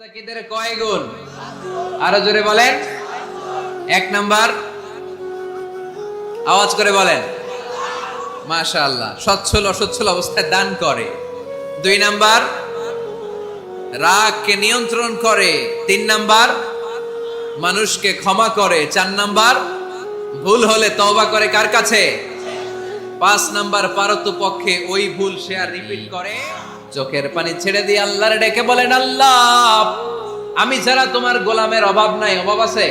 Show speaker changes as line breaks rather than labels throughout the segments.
মুত্তাকিদের কয় গুণ? আরও জোরে বলেন। এক নাম্বার। আওয়াজ করে বলেন। মাশাআল্লাহ, সচ্ছল অসচ্ছল অবস্থায় দান করে। দুই নাম্বার। রাগকে নিয়ন্ত্রণ করে। তিন নাম্বার। মানুষকে ক্ষমা করে। চার নাম্বার। ভুল হলে তওবা করে কার কাছে? পাঁচ নাম্বার, পারত পক্ষে ওই ভুল আর রিপিট করে। চোখের পানি ছেড়ে দিয়ে আল্লাহর ডেকে বলেন, আল্লাহ, আমি ছাড়া তোমার গোলামের অভাব নাই। অভাব আছে?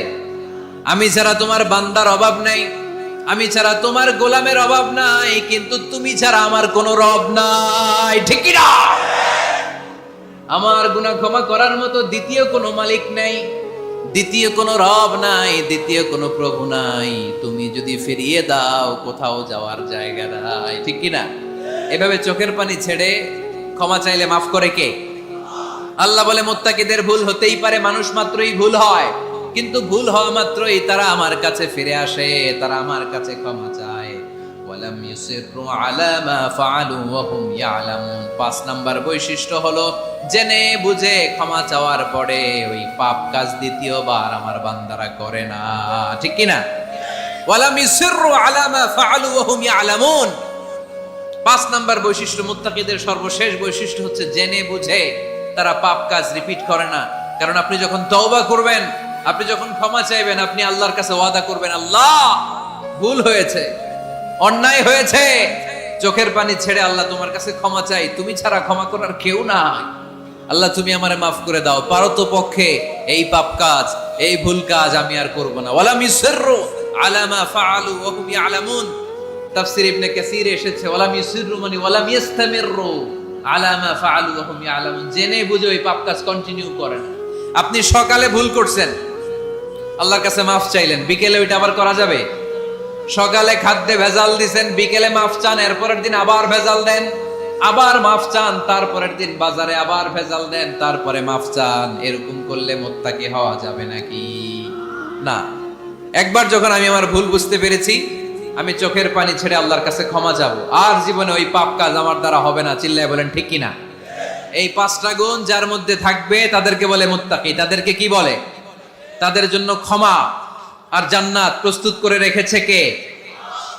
আমি ছাড়া তোমার বান্দার অভাব নাই। আমি ছাড়া তোমার গোলামের অভাব নাই, কিন্তু তুমি ছাড়া আমার কোনো রব নাই। ঠিক না? আমার গুনাহ ক্ষমা করার মতো দ্বিতীয় কোনো মালিক নাই, দ্বিতীয় কোনো রব নাই, দ্বিতীয় কোনো প্রভু নাই। তুমি যদি ফিরিয়ে দাও, কোথাও যাওয়ার জায়গা নাই। ঠিক কি না? এভাবে চোখের পানি ছেড়ে ক্ষমা চাইলে মাফ করে কে? আল্লাহ বলে, মোত্তাকিদের ভুল হতেই পারে, মানুষ মাত্রই ভুল হয়। কিন্তু ভুল হওয়া মাত্রই তারা আমার কাছে ফিরে আসে, তারা আমার কাছে ক্ষমা চায়। ওয়ালাম ইউসিরু আলা মা ফাআলু ওয়া হুম ইয়ালামুন। পাঁচ নাম্বার বৈশিষ্ট্য হলো, জেনে বুঝে ক্ষমা চাওয়ার পরে ওই পাপ কাজ দ্বিতীয়বার আমার বান্দারা করে না। ঠিক কি না ওয়ালাম ইউসিরু আলা মা ফাআলু ওয়া হুম ইয়ালামুন। পাঁচ নাম্বার বৈশিষ্ট্য মুত্তাকিদের সর্বশেষ বৈশিষ্ট্য হচ্ছে জেনে বুঝে। তারা পাপ কাজ রিপিট করে না। কারণ আপনি যখন তওবা করবেন, আপনি যখন ক্ষমা চাইবেন, আপনি আল্লাহর কাছে ওয়াদা করবেন, আল্লাহ, ভুল হয়েছে, অন্যায় হয়েছে। চোখের পানি ছেড়ে আল্লাহ তোমার কাছে ক্ষমা চাই তুমি ছাড়া ক্ষমা করার কেউ নাই। আল্লাহ, তুমি আমারে মাফ করে দাও। পারত পক্ষে এই পাপ কাজ, এই ভুল কাজ আমি আর করব না। ওয়ালা মিসরু আলা মা ফাআলু ওয়া হুম ইয়ালামুন। তাফসির ইবনে কাসির এসেছে, ওয়ালাম ইউসিরু মানে ওয়ালাম ইস্তামিরু আলা মা ফাআলু হুম ইয়ালামুন। জেনে বুঝে ওই পাপ কাজ কন্টিনিউ করেন আপনি সকালে ভুল করছেন। আল্লাহর কাছে মাফ চাইলেন, বিকেলে ওইটা আবার করা যাবে? সকালে খাদ্যে ভেজাল দিছেন, বিকেলে মাফ চান, এরপরের দিন আবার ভেজাল দেন, আবার মাফ চান, তারপরের দিন বাজারে আবার ভেজাল দেন, তারপরে মাফ চান। এরকম করলে মোত্তাকি হওয়া যাবে নাকি? না। একবার যখন আমি আমার ভুল বুঝতে পেরেছি আমি চোখের পানি ছেড়ে আল্লাহর কাছে ক্ষমা যাব আর জীবনে ওই পাপ কাজ আমার দ্বারা হবে না, চিল্লায় বলেন, ঠিক কিনা? এই পাঁচটা গুণ যার মধ্যে থাকবে, তাদেরকে বলে মুত্তাকি। তাদেরকে কি বলে? তাদের জন্য ক্ষমা। আর জান্নাত প্রস্তুত করে রেখেছে কে?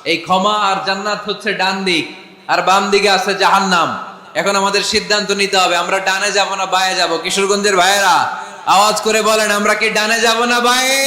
এই ক্ষমা আর জান্নাত হচ্ছে ডান দিক, আর বাম দিকে আছে জাহান্নাম। এখন আমাদের সিদ্ধান্ত নিতে হবে, আমরা ডানে যাব না বায়ে যাব? কিশোরগঞ্জের ভাইয়েরা, আওয়াজ করে বলেন, আমরা কি ডানে যাব না বায়ে?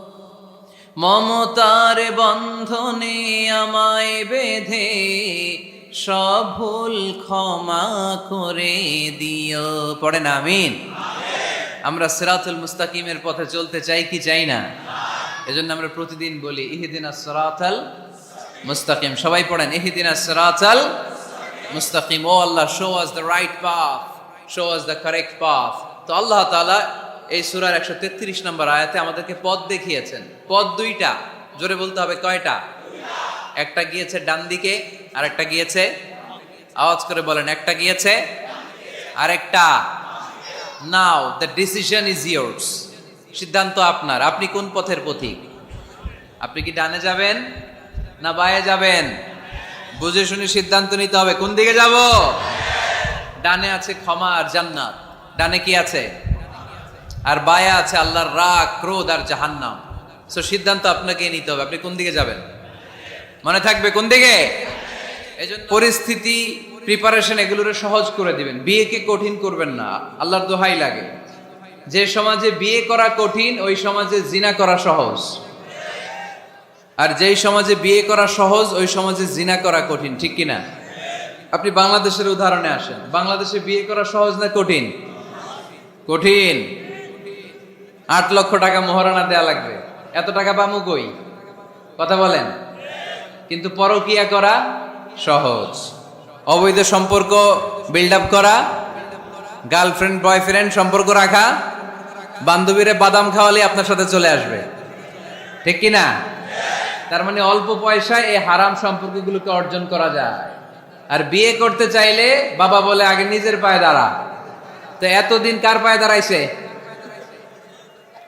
মমতার বন্ধনে আমায় বেঁধে সব ভুল ক্ষমা করে দিও। পড়েন আমিন। আমরা সিরাতুল মুস্তাকিমের পথে চলতে চাই কি চাই না? এজন্য আমরা প্রতিদিন বলি, ইহিদিনা সিরাতাল মুস্তাকিম। সবাই পড়েন, ইহিদিনা সিরাতাল মুস্তাকিম। ও আল্লাহ show us the right path show us the correct path তো আল্লাহ তাআলা এই সূরার 133 নম্বর আয়াতে আমাদেরকে পথ দেখিয়েছেন। পথ দুইটা। জোরে বলতে হবে কয়টা? একটা গিয়েছে ডান দিকে আর একটা গিয়েছে আওয়াজ করে বলেন, একটা গিয়েছে, আরেকটা। Now the decision is yours সিদ্ধান্ত আপনার। আপনি কোন পথের পথিক আপনি কি ডানে যাবেন না বায়ে যাবেন? বুঝে শুনে সিদ্ধান্ত নিতে হবে। কোন দিকে যাব? ডানে আছে ক্ষমা আর জান্নাত। ডানে কি আছে? আর বায়া আছে আল্লাহর রাগ ক্রোধ আর জাহান্নাম। সো সিদ্ধান্ত আপনাকে নিতে হবে। আপনি কোন দিকে যাবেন? মনে থাকবে কোন দিকে? পরিস্থিতি প্রিপারেশন এগুলোরে সহজ করে দিবেন। বিয়েকে কঠিন করবেন না। আল্লাহর দোহাই লাগে। যে সমাজে বিয়ে করা কঠিন ওই সমাজে জিনা করা সহজ। আর যেই সমাজে বিয়ে করা সহজ ওই সমাজে জিনা করা কঠিন। ঠিক কিনা? আপনি বাংলাদেশের উদাহরণে আসেন। বাংলাদেশে বিয়ে করা সহজ না কঠিন? কঠিন। আট লক্ষ টাকা মহারণা দেয়া লাগবে। এত টাকা পামু কই? কথা বলেন। কিন্তু পরকিয়া করা সহজ। অবৈধ সম্পর্ক বিল্ড আপ করা গার্লফ্রেন্ড বয়ফ্রেন্ড সম্পর্ক রাখা, বান্ধবীরে বাদাম খাওয়ালে আপনার সাথে চলে আসবে। ঠিক কি না? তার মানে অল্প পয়সায় এই হারাম সম্পর্কগুলোকে অর্জন করা যায়। আর বিয়ে করতে চাইলে বাবা বলে, আগে নিজের পায়ে দাঁড়া। তো এতদিন কার পায়ে দাঁড়াইছে?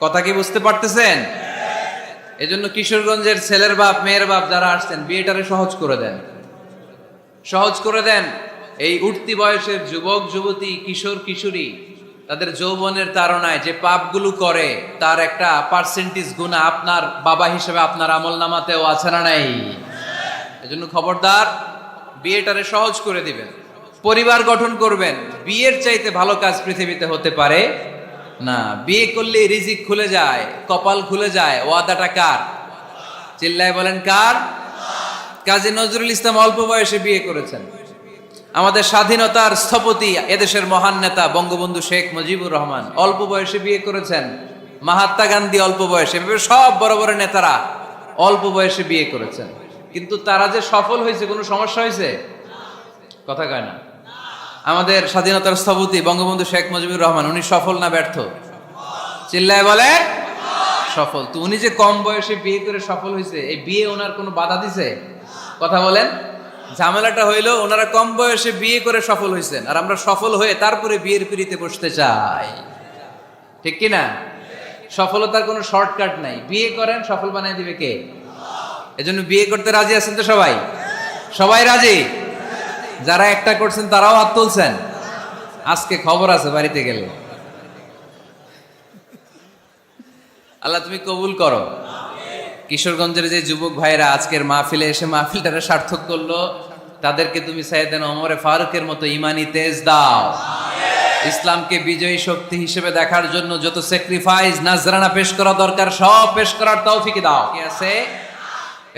কথা কি বুঝতে পারতেছেন? এজন্য কিশোরগঞ্জের ছেলের বাপ, মেয়ের বাপ যারা আসছেন, বিয়েটারে সহজ করে দেন। সহজ করে দেন। এই উঠতি বয়সের যুবক, যুবতী, কিশোর, কিশোরী, তাদের যৌবনের তাড়নায় যে পাপগুলো করে, তার একটা পার্সেন্টেজ গুণা আপনার বাবা হিসেবে আপনার আমল নামাতেও আছে না নাই? এজন্য খবরদার, বিয়েটারে সহজ করে দিবেন। পরিবার গঠন করবেন। বিয়ের চাইতে ভালো কাজ পৃথিবীতে হতে পারে। না, বিয়ে করলে রিজিক খুলে যায়, কপাল খুলে যায়, ওয়াদাটা কার? চিল্লায় বলেন কার? কাজী নজরুল ইসলাম অল্প বয়সে বিয়ে করেছেন। আমাদের স্বাধীনতার স্থপতি এদেশের মহান নেতা বঙ্গবন্ধু শেখ মুজিবুর রহমান অল্প বয়সে বিয়ে করেছেন। মহাত্মা গান্ধী অল্প বয়সে সব বড় বড় নেতারা অল্প বয়সে বিয়ে করেছেন। কিন্তু তারা যে সফল হয়েছে, কোনো সমস্যা হয়েছে? কথা কয় না। আমাদের স্বাধীনতার স্থপতি বঙ্গবন্ধু শেখ মুজিবুর রহমান, উনি সফল না ব্যর্থ? চিল্লায় বলে? সফল। তো উনি যে কম বয়সে বিয়ে করে সফল হয়েছে, এই বিয়ে ওনার কোনো বাধা দিছে? কথা বলেন। ঝামেলাটা হইল, ওনারা কম বয়সে বিয়ে করে সফল হয়েছেন, আর আমরা সফল হয়ে তারপরে বিয়ের পিড়িতে বসতে চাই। ঠিক কি না সফলতার কোনো শর্টকাট নাই। বিয়ে করেন, সফল বানিয়ে দিবে কে? এজন্য বিয়ে করতে রাজি আছেন তো সবাই? সবাই রাজি? যারা একটা করছেন, তারাও হাত তুলছেন। আজকে খবর আছে বাড়িতে গেলে। আল্লাহ, তুমি কবুল করো। কিশোরগঞ্জের যে যুবক ভাইরা আজকের মাহফিলে এসে মাহফিলটারে সার্থক করল, তাদেরকে তুমি সাইয়েদেন ওমরে ফারুকের মতো ইমানি তেজ দাও। ইসলামকে বিজয়ী শক্তি হিসেবে দেখার জন্য যত স্যাক্রিফাইস নাজরানা পেশ করা দরকার, সব পেশ করার তৌফিক দাও। কি আছে?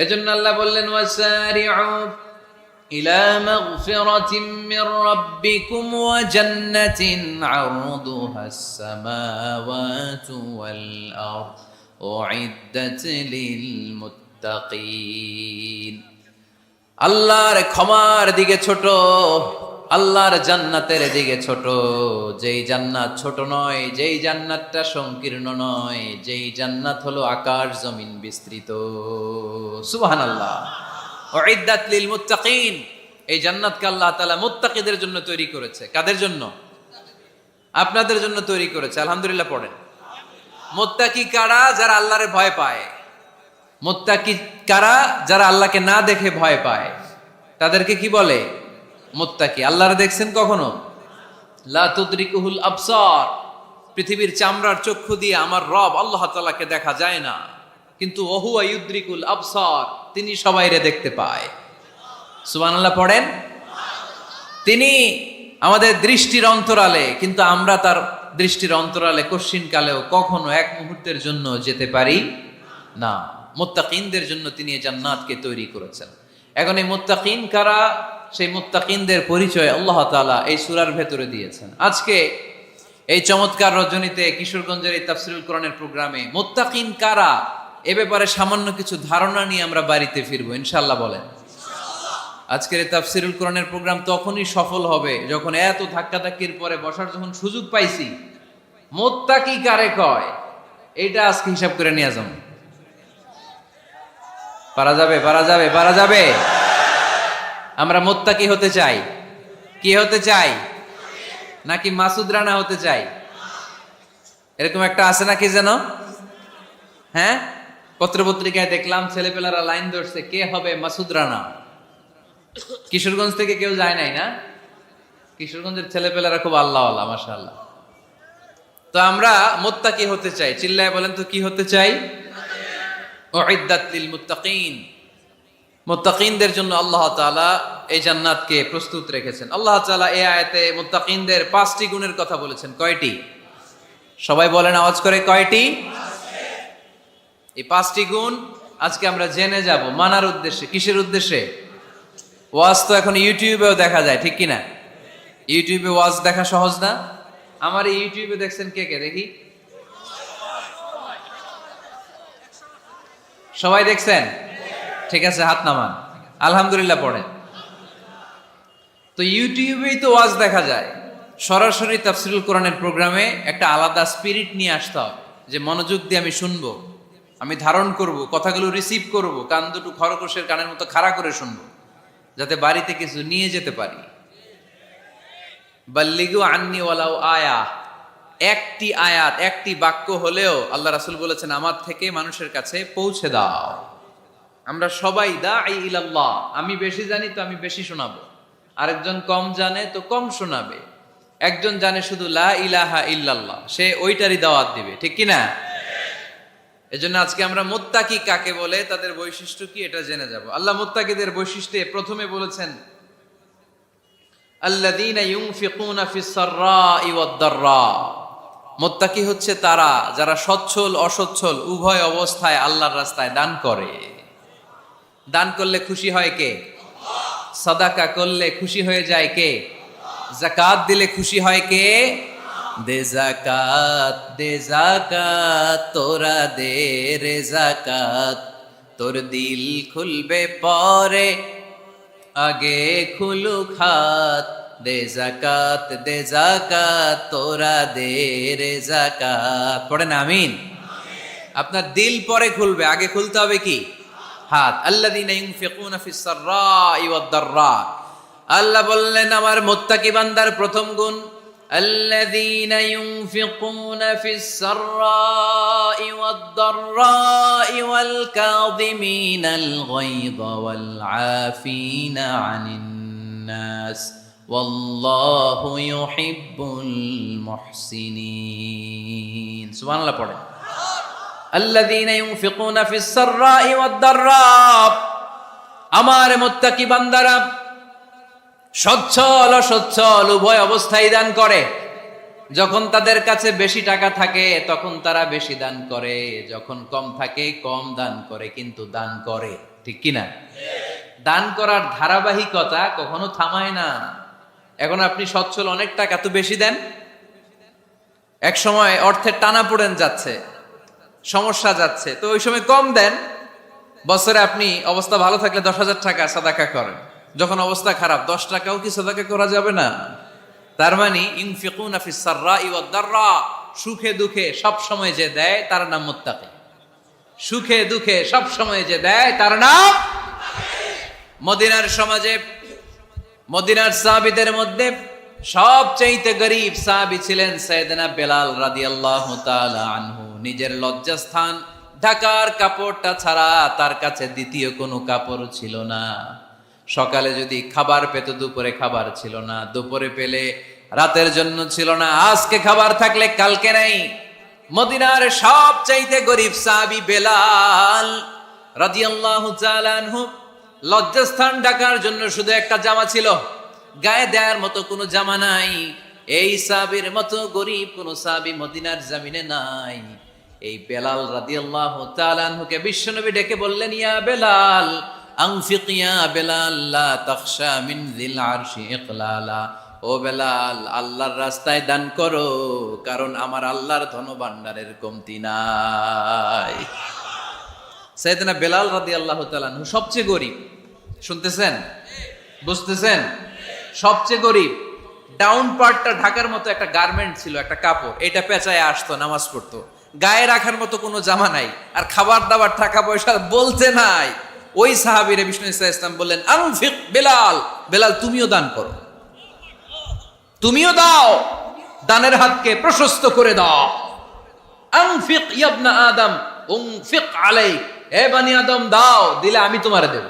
এজন্য আল্লাহ বললেন ওয়াসারিউ إلى مغفرة من ربكم وجنة عرضها السماوات والأرض أعدت للمتقين আল্লাহর ক্ষমার দিকে ছোট আল্লাহর জান্নাতের দিকে ছোট যেই জান্নাত ছোট নয় যেই জান্নাতটা সংকীর্ণ নয় যেই জান্নাত হলো আকাশ জমিন বিস্তৃত সুবহানাল্লাহ উইদ্দাত লিল মুত্তাকিন এই জান্নাতকে আল্লাহ তাআলা মুত্তাকিদের জন্য তৈরি করেছে। কাদের জন্য? আপনাদের জন্য তৈরি করেছে। আলহামদুলিল্লাহ পড়েন। মোত্তাকি কারা? যারা আল্লাহরে ভয় পায়। মোত্তাকি কারা? যারা আল্লাহকে না দেখে ভয় পায়। তাদেরকে কি বলে? মোত্তাকি। আল্লাহরে দেখছেন কখনো? লা তুদরিকুহুল আবসার। পৃথিবীর চামড়ার চক্ষু দিয়ে আমার রব আল্লাহ তাআলাকে দেখা যায় না। কিন্তু ওহুয়া ইউদ্রিকুল আবসার, তিনি সবাইরে দেখতে পায়। সুবানাল্লাহ পড়েন? তিনি আমাদের দৃষ্টির অন্তরালে, কিন্তু আমরা তার দৃষ্টির অন্তরালে কশ্চিন কালেও কখনো এক মুহূর্তের জন্য যেতে পারি না। মোত্তাকিনদের জন্য তিনি এই জান্নাতকে তৈরি করেছেন। এখন এই মোত্তাকিন কারা? সেই মোত্তাকিনদের পরিচয় আল্লাহ তাআলা এই সুরার ভেতরে দিয়েছেন। আজকে এই চমৎকার রজনীতে কিশোরগঞ্জের এই তাফসিরুল কোরআনের প্রোগ্রামে মোত্তাকিন কারা? এ ব্যাপারে সামান্য কিছু ধারণা নিয়ে আমরা বাড়িতে ফিরবো ইনশাল্লাহ বলেন। আজকের এই তাফসিরুল কোরআনের প্রোগ্রাম তখনই সফল হবে যখন এত ধাক্কাধাক্কির পরে বসার যখন সুযোগ পাইছি। মোত্তাকি কারে কয়? এইটা আজকে হিসাব করে নিয়ে যাম পারা যাবে পারা যাবে পারা যাবে। আমরা মোত্তাকি হতে চাই। কি হতে চাই? নাকি মাসুদ রানা হতে চাই? এরকম একটা আছে নাকি যেন? হ্যাঁ? পত্রপত্রিকায় দেখলাম ছেলেপেলারা লাইন ধরছে, কে হবে মাসুদ রানা? কিশোরগঞ্জ থেকে কেউ যায় নাই না? কিশোরগঞ্জের ছেলেপেলারা খুব আল্লাহ আল্লাহ মাশাআল্লাহ। তো আমরা মোত্তাকি হতে চাই। চিল্লায় বলেন তো কি হতে চাই? জন্য আল্লাহ তাআলা এই জান্নাতকে প্রস্তুত রেখেছেন। আল্লাহ তাআলা এই আয়াতে মুত্তাকিনদের পাঁচটি গুণের কথা বলেছেন। কয়টি? সবাই বলেন আওয়াজ করে কয়টি? এই পাঁচটি গুণ আজকে আমরা জেনে যাব। মানার উদ্দেশ্যে, কিসের উদ্দেশ্যে? ওয়াজ তো এখন ইউটিউবেও দেখা যায়, ঠিক কিনা? ইউটিউবে ওয়াজ দেখা সহজ না? আমার এই ইউটিউবে দেখছেন কে কে? দেখি। সবাই দেখছেন? ঠিক আছে, হাত নামান। আলহামদুলিল্লাহ পড়ে। তো ইউটিউবেই তো ওয়াজ দেখা যায়। সরাসরি তাফসিরুল কোরআনের প্রোগ্রামে একটা আলাদা স্পিরিট নিয়ে আসতে হবে, যে মনোযোগ দিয়ে আমি শুনব। আমি ধারণ করব, কথাগুলো রিসিভ করব, কান দুটো খরগোশের কানের মতো খাড়া করে শুনব, যাতে বাড়িতে কিছু নিয়ে যেতে পারি। বাল্লিগু আন্নি ওয়ালাউ আয়া। একটি আয়াত, একটি বাক্য হলেও আল্লাহ রাসূল বলেছেন, আমার থেকে মানুষের কাছে পৌঁছে দাও। আমরা সবাই দা ইলাল্লাহ, আমি বেশি জানি তো আমি বেশি শোনাবো। আরেকজন, কম জানে তো কম শোনাবে। একজন জানে শুধু, লা ইলাহা ইল্লাল্লাহ, সে ওইটারই দাওয়াত দিবে, ঠিক কি না এজন্য আজকে আমরা মোত্তাকি কাকে বলে, তাদের বৈশিষ্ট্য কি এটা জেনে যাব। আল্লাহ মোত্তাকিদের বৈশিষ্ট্যে প্রথমে বলেছেন, আল্লাযীনা ইউনফিকুনা ফিস সাররাই ওয়াদ দাররা। মোত্তাকি হচ্ছে তারা যারা সচ্ছল, অসচ্ছল, উভয় অবস্থায় আল্লাহর রাস্তায় দান করে। দান করলে খুশি হয় কে? সাদাকা করলে খুশি হয়ে যায় কে? জাকাত দিলে খুশি হয় কে? দে জাকাত দে জাকাত তোরা দে রে জাকাত তোর দিল খুলবে পরে, আগে খুলু খাত দে জাকাত দে জাকাত তোরা দে রে জাকাত পড়েন আমিন। আপনার দিল পরে খুলবে, আগে খুলতে হবে কি? হাত। আল্লাযীনা ইউনফিকুনা ফিস সাররাই ওয়াদ দাররা আল্লাহ বললেন, আমার মুত্তাকি বান্দার প্রথম গুণ الذين ينفقون في السراء والضراء والكاظمين الغيظ والعافين عن الناس والله يحب المحسنين سبحان الله পড়ে الذين ينفقون في السراء والضراء আমার মুত্তাকি বান্দারা সচ্ছল অসচ্ছল উভয় অবস্থায় দান করে। যখন তাদের কাছে বেশি টাকা থাকে, তখন তারা বেশি দান করে। যখন কম থাকে, কম দান করে, কিন্তু দান করে। ঠিক কিনা? দান করার ধারাবাহিকতা কখনো থামায় না। এখন আপনি সচ্ছল অনেক টাকা, তো বেশি দেন। এক সময় অর্থের টানা পড়েন যাচ্ছে, সমস্যা যাচ্ছে, তো ওই সময় কম দেন। বছরে আপনি অবস্থা ভালো থাকলে দশ হাজার টাকা সাদাকা করেন। যখন অবস্থা খারাপ দশ টাকাও কি সাদাকা করা যাবে না। তার মানে ইনফিকুনা সুখে দুঃখে সব সময় যে দেয়, তার নাম মুত্তাকি। সুখে দুঃখে সব সময় যে দেয়, তার নাম মদিনার সমাজে, মদিনার সাহাবীদের মধ্যে সবচাইতে গরিব সাহাবি ছিলেন সৈয়দনা বেলাল রাদিয়াল্লাহু তাআলা আনহু। নিজের লজ্জাস্থান, ঢাকার কাপড়টা ছাড়া তার কাছে দ্বিতীয় কোনো কাপড় ছিল না। সকালে যদি খাবার পেত, দুপুরে খাবার ছিল না। দুপুরে পেলে রাতের জন্য ছিল না। আজকে খাবার থাকলে কালকে নাই। মদিনার সব চাইতে গরিব সাহাবী বেলাল রাদিয়াল্লাহু তাআলা আনহু লজ্জাস্থান ঢাকার জন্য শুধু একটা জামা ছিল। গায়ে দেওয়ার মতো কোনো জামা নাই। এই সাবির মতো গরিব কোনো সাবি মদিনার জামিনে নাই। এই বেলাল রাদিয়াল্লাহু তাআলা আনহুকে বিশ্বনবী ডেকে বললেন, ইয়া বেলাল আনফিক ইয়া বেলাল, লা তাখশা মিন যিল আরশি ইকলালা। ও বেলাল, আল্লাহর রাস্তায় দান করো, কারণ আমার আল্লাহর ধনভাণ্ডারের কমতি নাই। সাইয়েদনা বেলাল রাদিয়াল্লাহু তাআলা আনহু সবচেয়ে গরিব। শুনতেছেন? বুঝতেছেন? সবচেয়ে গরিব। ডাউন পার্টটা ঢাকার মতো একটা গার্মেন্ট ছিল, একটা কাপড়। এটা পেঁচায় আসতো, নামাজ পড়তো। গায়ে রাখার মতো কোনো জামা নাই। আর খাবার দাবার, টাকা পয়সা বলতে নাই। ওই সাহাবিরে বিষ্ণু ইসা ইসলাম বললেন, আনফিক বেলাল। বেলাল, তুমিও দান করো। তুমিও দাও। দানের হাতকে প্রশস্ত করে দাও। আনফিক ইয়াবনা আদম, উনফিক আলাই এ বানি আদম, দাও। দিলে আমি তোমারে দেব।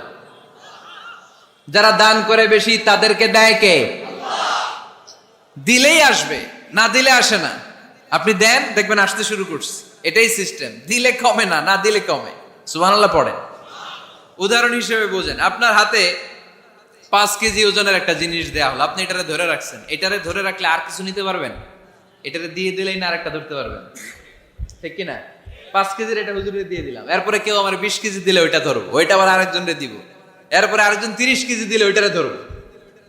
যারা দান করে বেশি, তাদেরকে দেয় কে? দিলেই আসবে, না দিলে আসে না। আপনি দেন, দেখবেন আসতে শুরু করছে। এটাই সিস্টেম। দিলে কমে না না দিলে কমে। সুবহানাল্লাহ, পড়েন। উদাহরণ হিসেবে বোঝেন আপনার হাতে পাঁচ কেজি ওজনের একটা জিনিস দেয়া হলো আপনি এটারে ধরে রাখছেন এটারে ধরে রাখলে আর কিছু নিতে পারবেন? এটারে দিয়ে দিলেই না আরেকটা ধরতে পারবেন। ঠিক কি না? পাঁচ কেজির এটা হুজুরে দিয়ে দিলাম এরপরে কেউ আমার বিশ কেজি দিলে ওইটা ধরবো ওইটা আবার আরেকজনরে দিব এরপরে আরেকজন তিরিশ কেজি দিলে ওইটারে ধরবো।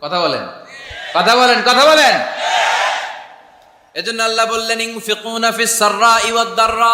কথা বলেন? কথা বলেন কথা বলেন? এজন্য আল্লাহ বললেন ইনফিকুনা ফিস সাররাই ওয়াদ দাররা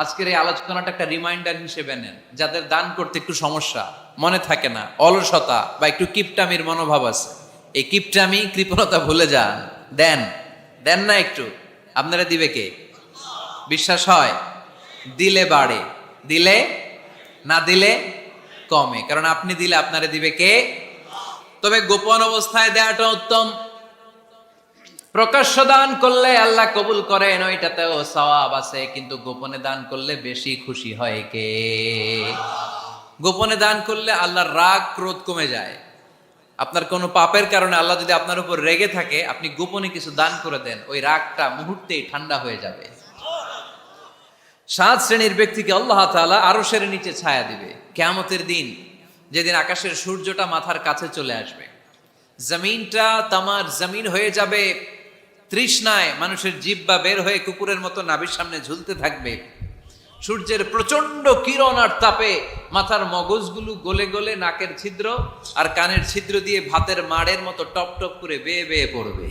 আজকের এই আলোচনাটা একটা রিমাইন্ডার হিসেবে নেন, যাদের দান করতে একটু সমস্যা, মনে থাকে না, অলসতা বা একটু কিপটামির মনোভাব আছে। এই কিপটামি, কৃপণতা ভুলে যান। দেন দেন না একটু। আপনারা দিবে কে? বিশ্বাস হয়? দিলে বাড়ে। দিলে? না দিলে কমে। কারণ আপনি দিলে আপনারে দিবে কে? তবে গোপন অবস্থায় দেওয়াটা উত্তম। প্রকাশ্য দান করলে আল্লাহ কবুল করেন, ওইটাতেও সওয়াব আছে, কিন্তু গোপনে দান করলে বেশি খুশি হয় কে? গোপনে দান করলে আল্লাহর রাগ ক্রোধ কমে যায়। আপনার কোনো পাপের কারণে আল্লাহ যদি আপনার উপর রেগে থাকে, আপনি গোপনে কিছু দান করে দেন, ওই রাগটা মুহূর্তেই ঠান্ডা হয়ে যাবে। সাত শ্রেণির ব্যক্তিকে আল্লাহ তাআলা আরও সের নিচে ছায়া দিবে। কেয়ামতের দিন, যেদিন আকাশের সূর্যটা মাথার কাছে চলে আসবে। জমিনটা তামার জমিন হয়ে যাবে। তৃষ্ণায় মানুষের জিব্বা বের হয়ে কুকুরের মতো নাভির সামনে ঝুলতে থাকবে। সূর্যের প্রচণ্ড কিরণ আর তাপে মাথার মগজগুলো গলে গলে নাকের ছিদ্র আর কানের ছিদ্র দিয়ে ভাতের মাড়ের মতো টপ টপ করে বেয়ে বেয়ে পড়বে।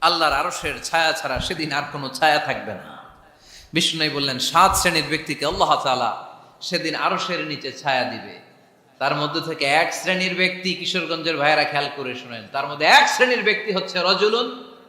আল্লাহর আরশের ছায়া ছাড়া সেদিন আর কোনো ছায়া থাকবে না। বিষ্ণু বললেন, সাত শ্রেণির ব্যক্তিকে আল্লাহ তাআলা সেদিন আরশের নিচে ছায়া দিবে। তার মধ্যে থেকে এক শ্রেণির ব্যক্তি কিশোরগঞ্জের ভাইয়েরা খেয়াল করে শোনেন, তার মধ্যে এক শ্রেণির ব্যক্তি হচ্ছে রজুলুন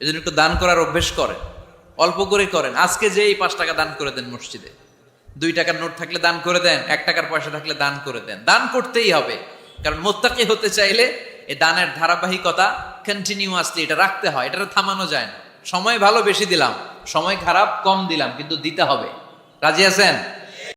এই জন্য একটু দান করার অভ্যেস করেন। অল্প করে করেন। আজকে যে এই পাঁচ টাকা দান করে দেন মসজিদে, দুই টাকার নোট থাকলে দান করে দেন, এক টাকার পয়সা থাকলে দান করে দেন। দান করতেই হবে, কারণ মোত্তাকি হতে চাইলে এই দানের ধারাবাহিকতা কন্টিনিউয়াসলি এটা রাখতে হয় এটা থামানো যায় না। সময় ভালো বেশি দিলাম, সময় খারাপ কম দিলাম, কিন্তু দিতে হবে। রাজি আছেন?